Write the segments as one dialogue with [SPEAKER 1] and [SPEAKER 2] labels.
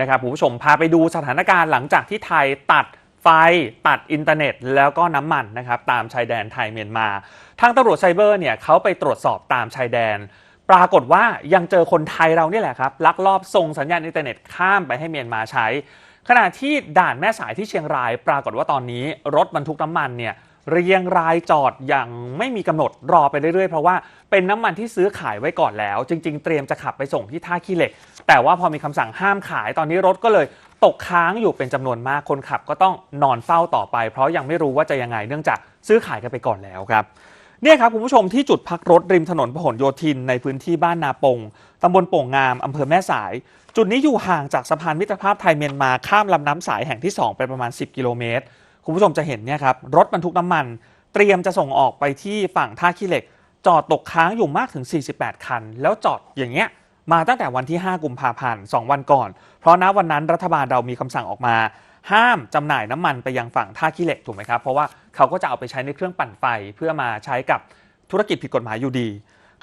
[SPEAKER 1] นะครับคุณผู้ชมพาไปดูสถานการณ์หลังจากที่ไทยตัดไฟตัดอินเทอร์เน็ตแล้วก็น้ำมันนะครับตามชายแดนไทยเมียนมา ทางตำรวจไซเบอร์เนี่ยเขาไปตรวจสอบตามชายแดน ปรากฏว่ายังเจอคนไทยเราเนี่ยแหละครับลักลอบส่งสัญญาณอินเทอร์เน็ตข้ามไปให้เมียนมาใช้ ขณะที่ด่านแม่สายที่เชียงราย ปรากฏว่าตอนนี้รถบรรทุกน้ำมันเนี่ย เรียงรายจอดอย่างไม่มีกำหนดรอไปเรื่อยๆ เพราะว่าเป็นน้ำมันที่ซื้อขายไว้ก่อนแล้ว จริง ๆ เตรียมจะขับไปส่งที่ท่าขี้เหล็ก แต่ว่าพอมีคำสั่งห้ามขายตอนนี้รถก็เลยตกค้างอยู่เป็นจำนวนมากคนขับก็ต้องนอนเฝ้าต่อไป เพราะยังไม่รู้ว่าจะยังไงเนื่องจากซื้อขายกันไปก่อนแล้วครับเนี่ยครับคุณผู้ชมที่จุดพักรถริมถนนพหลโยธินในพื้นที่บ้านนาปงตำบลโป่งงามอำเภอแม่สาย จุดนี้อยู่ห่างจากสะพานมิตรภาพไทยเมียนมาข้ามลำน้ำสายแห่งที่ 2 ไปประมาณ 10 กิโลเมตร คุณผู้ชมจะเห็นเนี่ยครับรถบรรทุกน้ำมัน เตรียมจะส่งออกไปที่ฝั่งท่าขี้เหล็ก จอดตกค้างอยู่มากถึง 48 คัน แล้วจอดอย่างเงี้ยมาตั้งแต่วันที่ 5 กุมภาพันธ์ 2 วันก่อน เพราะณวันนั้นรัฐบาลเรามีคำสั่งออกมา ห้ามจำหน่ายน้ำมันไปยังฝั่งท่าขี้เหล็กถูกไหมครับ เพราะว่าเขาก็จะเอาไปใช้ในเครื่องปั่นไฟเพื่อมาใช้กับธุรกิจผิดกฎหมายอยู่ดี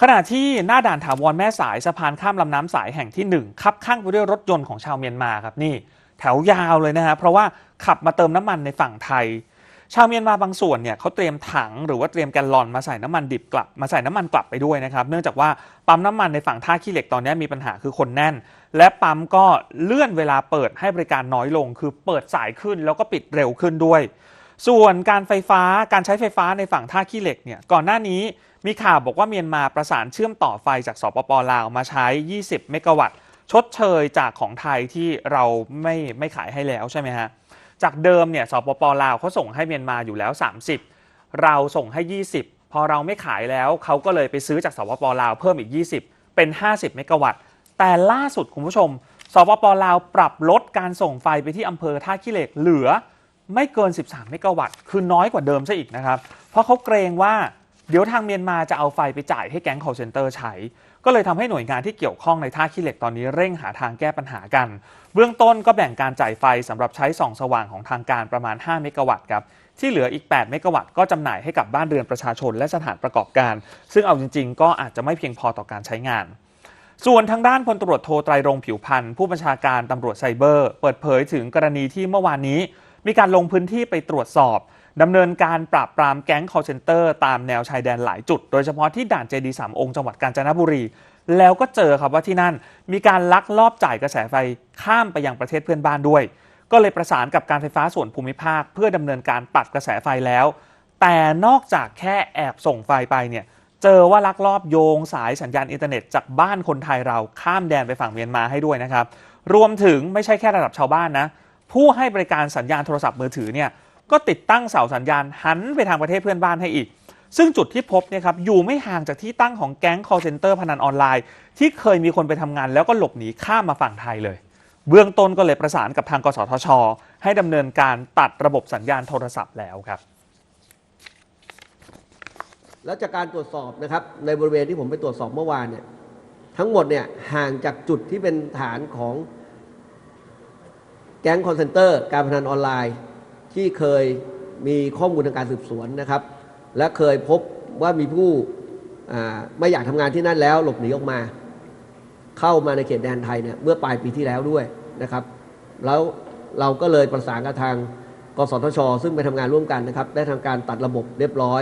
[SPEAKER 1] ขณะที่หน้าด่านถาวรแม่สายสะพานข้ามลำน้ำสายแห่งที่ 1 คับข้างไปด้วยรถยนต์ของชาวเมียนมาครับนี่ แถวยาวเลยนะฮะเพราะว่าขับมาเติมน้ำมันในฝั่งไทย ชาวเมียนมาบางส่วนเนี่ยเขาเตรียมถังหรือว่าเตรียมแกลลอนมาใส่น้ำมันดิบกลับมาใส่น้ำมันกลับไปด้วยนะครับ เนื่องจากว่าปั๊มน้ำมันในฝั่งท่าขี้เหล็กตอนนี้มีปัญหาคือคนแน่น และปั๊มก็เลื่อนเวลาเปิดให้บริการน้อยลง คือเปิดสายขึ้นแล้วก็ปิดเร็วขึ้นด้วย ส่วนการไฟฟ้าการใช้ไฟฟ้าในฝั่งท่าขี้เหล็กเนี่ยก่อนหน้านี้มีข่าวบอกว่าเมียนมาประสานเชื่อมต่อไฟจากสปปลาวมาใช้ 20 เมกะวัตต์ ชดเชยจากของไทยที่เราไม่ไม่ขายให้แล้วใช่ไหมฮะจากเดิมเนี่ยสปปลาวเขาส่งให้เมียนมาอยู่แล้ว 30 เราส่งให้ 20 พอเราไม่ขายแล้วเขาก็เลยไปซื้อจากสปปลาวเพิ่มอีก 20 เป็น 50 เมกะวัตต์ แต่ล่าสุดคุณผู้ชมสปปลาวปรับลดการส่งไฟไปที่อำเภอท่าขี้เหล็กเหลือไม่เกิน 13 เมกะวัตต์ คือน้อยกว่าเดิมซะอีกนะครับ เพราะเขาเกรงว่า เดี๋ยวทางเมียนมาจะเอาไฟไปจ่ายให้แก๊ง call center ใช้ ก็เลยทำให้หน่วยงานที่เกี่ยวข้องในท่าขี้เหล็กตอนนี้เร่งหาทางแก้ปัญหากัน เบื้องต้นก็แบ่งการจ่ายไฟสำหรับใช้ส่องสว่างของทางการประมาณ 5 เมกะวัตต์ครับที่เหลืออีก 8 เมกะวัตต์ก็จำหน่ายให้กับบ้านเรือนประชาชนและสถานประกอบการ ซึ่งเอาจริง ๆ ก็อาจจะไม่เพียงพอต่อการใช้งานส่วนทางด้านพลตำรวจโทไตรรงผิวพันธ์ผู้บัญชาการตำรวจไซเบอร์ เปิดเผยถึงกรณีที่เมื่อวานนี้ มีการลงพื้นที่ไปตรวจสอบ ดำเนินการปราบปรามแก๊ง call center ตามแนวชายแดนหลายจุด โดยเฉพาะที่ด่านเจดีสามองค์จังหวัดกาญจนบุรี แล้วก็เจอครับว่าที่นั่น มีการลักลอบจ่ายกระแสไฟข้ามไปยังประเทศเพื่อนบ้านด้วย ก็เลยประสานกับการไฟฟ้าส่วนภูมิภาค เพื่อดำเนินการตัดกระแสไฟแล้ว แต่นอกจากแค่แอบส่งไฟไปเนี่ยเจอว่าลักลอบโยงสายสัญญาณอินเทอร์เน็ตจากบ้านคนไทยเราข้ามแดนไปฝั่งเมียนมาให้ด้วยนะครับรวมถึงไม่ใช่แค่ระดับชาวบ้านนะผู้ให้บริการสัญญาณโทรศัพท์มือถือเนี่ย ก็ติดตั้งเสาสัญญาณหันไปทางประเทศเพื่อนบ้านให้อีก ซึ่งจุดที่พบเนี่ยครับอยู่ไม่ห่างจากที่ตั้งของแก๊ง call center พนันออนไลน์ ที่เคยมีคนไปทำงานแล้วก็หลบหนีข้ามมาฝั่งไทยเลย เบื้องต้นก็เลยประสานกับทางกสทช ให้ดำเนินการตัดระบบสัญญาณโทรศัพท์แล้วครับ
[SPEAKER 2] แล้วจากการตรวจสอบนะครับในบริเวณที่ผมไปตรวจสอบเมื่อวานเนี่ยทั้งหมดเนี่ยห่างจากจุดที่เป็นฐานของแก๊งคอนเซนเตอร์ การพนันออนไลน์ ที่เคยมีข้อมูลทางการสืบสวนนะครับ และเคยพบว่ามีผู้ไม่อยากทำงานที่นั่นแล้วหลบหนีออกมา เข้ามาในเขตแดนไทยเนี่ยเมื่อปลายปีที่แล้วด้วยนะครับ แล้วเราก็เลยประสานกับทางกสทช ซึ่งไปทำงานร่วมกันนะครับ ได้ทำการตัดระบบเรียบร้อย